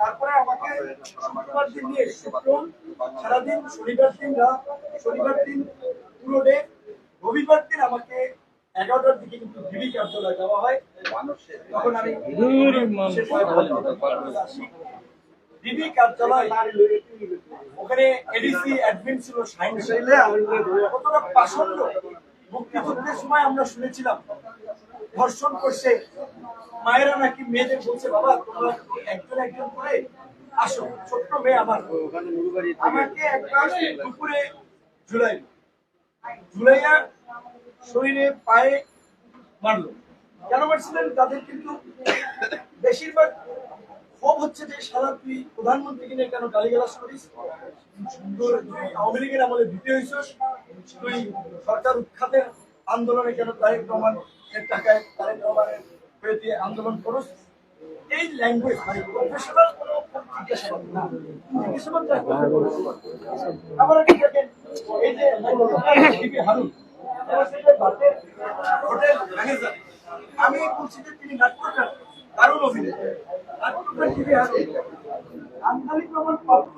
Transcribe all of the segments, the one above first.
তারপরে আমাকে শুক্রবার দিন নিয়ে শুক্র সারাদিন শনিবার দিন রাত শনিবার দিন পুরো ডে রবিবার দিন আমাকে এগারোটার দিকে কিন্তু কার্যালয় দেওয়া হয়। তখন আমি কার্যালয় ওখানে এডিসি অ্যাডমিন ছিল সাইন কতটা পাষণ্ড মুক্তিযুদ্ধের সময় আমরা শুনেছিলাম ধর্ষণ করছে মায়েরা নাকি মেয়েদের বলছে, বাবা, তোমরা একজন একজন করে আসো, ছোট্ট মেয়ে আমার। আমাকে একবার দুপুরে ঝুলাই ঝুলাইয়া শরীরে, পায়ে মারলো। কেন মারছিলেন? তাদের কিন্তু বেশিরভাগ ক্ষোভ হচ্ছে যে সারা তুই প্রধানমন্ত্রীকে নিয়ে কেন গালিগালাজ করিস? তুই আওয়ামী লীগের আমলে দিতে হয়েছিস তুই সরকার উৎখাতের আন্দোলনে কেন তারেক রহমান এর টাকায়, তারেক রহমানের দিয়ে আন্দোলন করস, এই ল্যাঙ্গুয়েজ মানে প্রফেশনাল কোনো এই যে আমি বলছি যে তিনি নাট্যকার, দারুণ অভিনেতা। নাট্যকার ডিবি প্রমাণ পত্র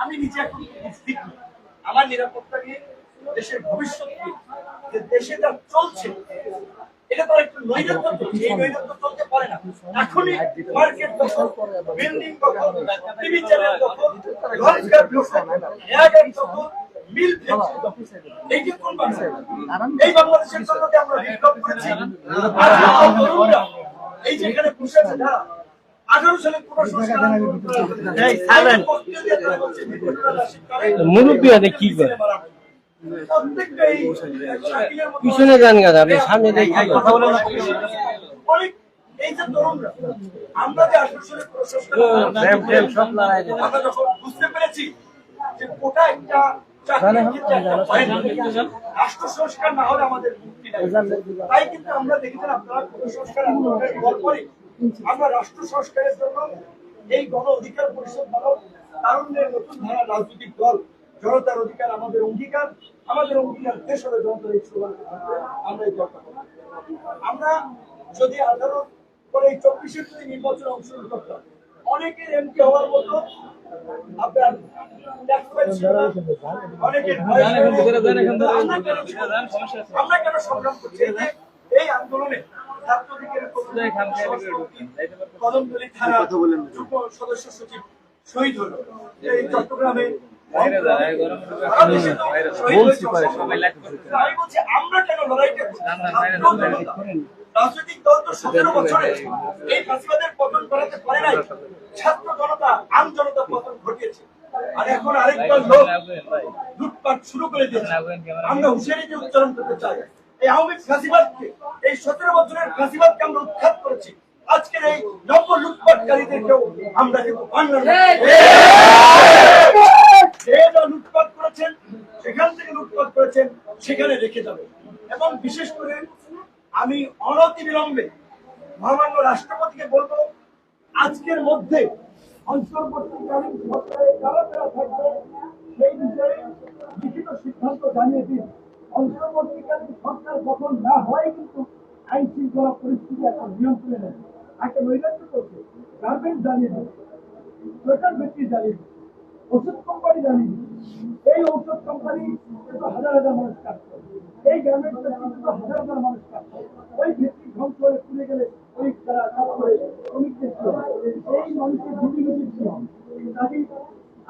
আমি নিজে এখন আমার নিরাপত্তা নিয়ে দেশের ভবিষ্যৎ যে দেশে যা চলছে, এটা তো একটু নৈরাত্য এই নৈরাত্য পারে না। এখনই মার্কেট দখল বিল্ডিং দখল টিভি চ্যানেল দখল। দখল। এয়ারগেট দখল। মিল এই যে কোন বাংলা? এই বাংলাদেশের জন্য আমরা বিক্ষোভ করেছি। আজকে আমার তরুণরা এই যে বসে আছে তারা করে। মুরব্বী কি করে? পিছনে যান গাদা আপনি সামনে দেখি কথা বলেন অনেক এই যে তরুণরা আমরা যে। আমরা যখন বুঝতে পেরেছি যে কোটা একটা। রাষ্ট্র সংস্কার না হলে আমাদের মুক্তি নাই। তাই কিন্তু আমরা দেখেছেন আপনারা কোটা সংস্কার আন্দোলনের আমরা রাষ্ট্র সংস্কারের জন্য এই গণ অধিকার পরিষদ তারুণ্যের নতুন ধারা রাজনৈতিক দল জনতার অধিকার আমাদের অঙ্গীকার। আমাদের অঙ্গীকার দেশ হবে জনতার এই আমরা এই দলটা আমরা যদি আঠারো করে এই চব্বিশের যদি নির্বাচনে অংশগ্রহণ করতাম অনেকের এমপি হওয়ার মতো আপনার। আমরা কেন সংগ্রাম করছি? এই আন্দোলনে কদমতলী থানা সদস্য সচিব শহীদ হলো। এই চট্টগ্রামে সারা দেশে তো শহীদ হয়েছে অসংখ্য। আমি বলছি আমরা কেন লড়াইটা রাজনৈতিক দল তো সতেরো বছরে এই ফাঁসিবাদের পতন করাতে পারে নাই। ছাত্র জনতা আম জনতা পতন ঘটিয়েছে। আর এখন আরেকবার লোক লুটপাট শুরু করে দিয়েছে। আমরা হুঁশিয়ারিকে উচ্চারণ করতে চাই। এই আওয়ামী ফাঁসিবাদকে এই সতেরো বছরের ফাঁসিবাদকে আমরা উৎখাত করেছি। আজকের এই নব্য লুটপাটকারীদেরকেও আমরা কিন্তু বাংলার লুটপাট করেছেন সেখান থেকে লুটপাট করেছেন সেখানে রেখে যাবে। এবং বিশেষ করে আমি অনতি বিলম্বে মহামান্য রাষ্ট্রপতিকে বলব, আজকের মধ্যে অন্তর্বর্তীকালীন সরকারে কারা কারা থাকবে, সেই বিষয়ে লিখিত সিদ্ধান্ত জানিয়ে দিন। অন্তর্বর্তীকালীন সরকার গঠন না হয় কিন্তু আইন শৃঙ্খলা পরিস্থিতি এখন নিয়ন্ত্রণে নেই। একটা নৈরাজ্য করছে। গার্মেন্ট জানিয়ে দেবে সোশ্যাল ব্যক্তি জানিয়ে দেবে ওষুধ কোম্পানি দেবে এই ঔষধ কোম্পানি কিন্তু হাজার হাজার মানুষ কাজ করে। এই গার্মেন্টস কিন্তু হাজার হাজার মানুষ কাজ করে। ওই ভিত্তি ধ্বংস করে পুড়ে গেলে ওই যারা কাজ করে শ্রমিকদের এই মানুষের রুটি রুটি কি? কাজেই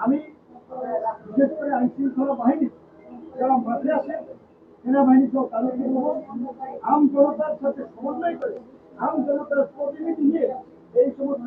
আমি, বিশেষ করে আইন শৃঙ্খলা বাহিনী যারা মাঠে আছে, সেনাবাহিনী সহ তাদেরকে বলব, আম জনতার সাথে সমন্বয় করে, আম জনতার প্রতিনিধি নিয়ে এই সমস্ত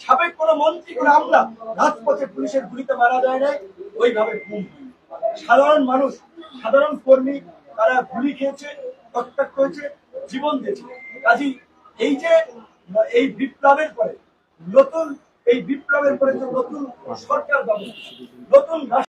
সাবেক কোন মন্ত্রী, কোন আমলা রাজপথে পুলিশের গুলিতে মারা যায় নাই, ওইভাবে গুম সাধারণ মানুষ, সাধারণ কর্মী, তারা গুলি খেয়েছে, রক্তাক্ত হয়েছে, জীবন দিয়েছে। কাজী, এই যে, এই বিপ্লবের পরে, নতুন, এই বিপ্লবের পরে যে নতুন সরকার ব্যবস্থা, নতুন